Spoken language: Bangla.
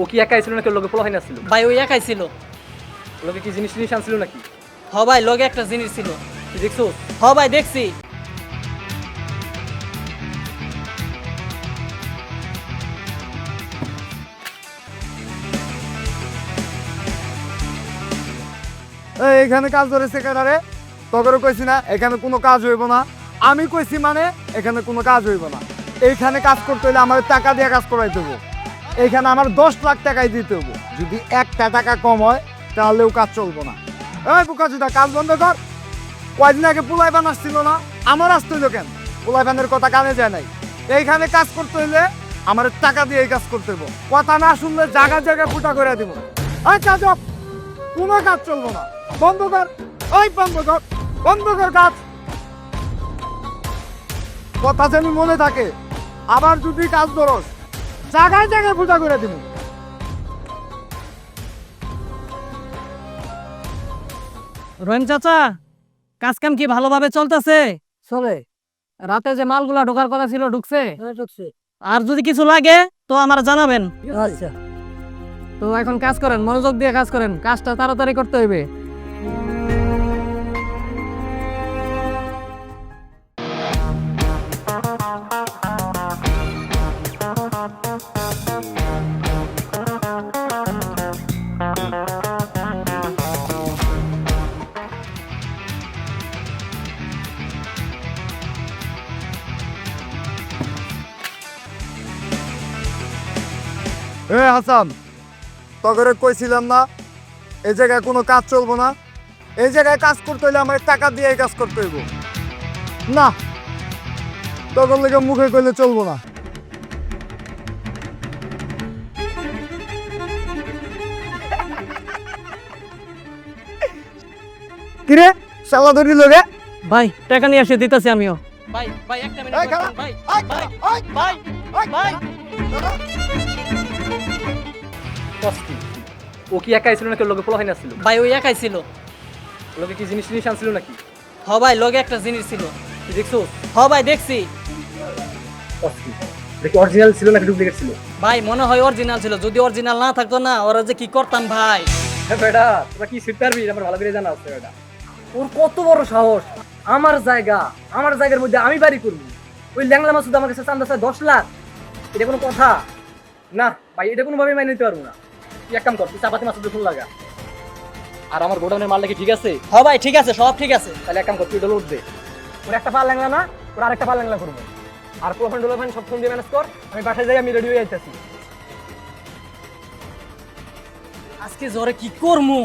ও কি একাই ছিল নাকি লোকে পোলা হয় না ভাই ওই একাই ছিল। লোকে কি জিনিস জিনিস আনছিল নাকি? হ ভাই লগে একটা জিনিস ছিল। তুই দেখছ? হ ভাই দেখছি। এই, এখানে কাজ ধরেছে কেনারে তগরও কইছি না এখানে কোনো কাজ হইব না। আমি কইছি মানে এখানে কোনো কাজ হইব না। এইখানে কাজ করতে হলে আমার টাকা দিয়ে কাজ করাইতে হব এইখানে আমার দশ লাখ টাকাই দিতে হব। যদি একটা টাকা কম হয়, তাহলেও কাজ চলবো না। এই বুকাচুদা, কাজ বন্ধ কর। কয়দিন আগে পুলাই বান আসছিল না, আমার আসতে হইল কেন? পুলাই বানের কথা কানে যায় নাই। এইখানে কাজ করতে হইলে আমার টাকা দিয়ে এই কাজ করতে হইব। কথা না শুনলে জায়গা জায়গায় ফুটা করে দিব। এই কাজ। কোনো কাজ চলবো না। বন্ধ কর। ওই বন্ধ কর। বন্ধ কর কাজ। কথা যেন মনে থাকে। আবার যদি কাজ ধরস জায়গায় জায়গায় ফুটা করে দিব। রহিম চাচা কাজ কাম কি ভালোভাবে চলতেছে? চলে। রাতে যে মালগুলা ঢোকার কথা ছিল ঢুকছে। আর যদি কিছু লাগে তো আমার জানাবেন। আচ্ছা। তো এখন কাজ করেন মনোযোগ দিয়ে কাজ করেন। কাজটা তাড়াতাড়ি করতে হইবে। এ হাসান। তগরে কইছিলাম না এই জায়গায় কোনো কাজ চলবো না। এই জায়গায় কাজ করতে হলে আমার টাকা দিয়ে কাজ করতে হইব। না। তখন লেগে মুখে কইলে চলবো না। কিরে? সালা লোকে ভাই টাকা নিয়ে এসে দিতেছি আমিও। ভাই ভাই একটা মিনিট ভাই ভাই ভাই ভাই ও কি একাই ছিল নাকি লোকে পোলা হয় না ছিল ভাই ওই একাই ছিল। লোকে কি জিনিস জিনিস আনছিল নাকি? হ ভাই লগে একটা জিনিস ছিল। দেখছ? হ ভাই দেখছি। দেখি অরিজিনাল ছিল নাকি ডুপ্লিকেট ছিল? ভাই মনে হয় অরিজিনাল ছিল। যদি অরিজিনাল না থাকতো না ওরা যে কি করতাম ভাই? হ্যাঁ বেটা তোরা কি শিখতে পারবি আমার ভালো করে জানা আছে বেটা। ওর কত বড় সাহস। আমার জায়গা আমার জায়গার মধ্যে আমি বাড়ি করব। ওই ল্যাংলা মাসুদ আমার কাছে চান্দা চায় দশ লাখ। এটা কোনো কথা? না ভাই এটা কোনোভাবে মাইনে নিতে পারব না। তুই এক কাম কর তুই চাপাতি মাসুদের ফুল লাগা। আর আমার গোডাউনের মালটা কি ঠিক আছে? হ ভাই ঠিক আছে সব ঠিক আছে। তাহলে এক কাম কর তুই লোড দে। ওর একটা পা ল্যাংলা না ওর আরেকটা পা ল্যাংলা করব। আর পোলাফান ডোলাফান সব ফোন দিয়ে ম্যানেজ কর আমি বাসায় যাই আমি রেডি হয়ে যাইতেছি। আজকে জ্বরে কি করমু?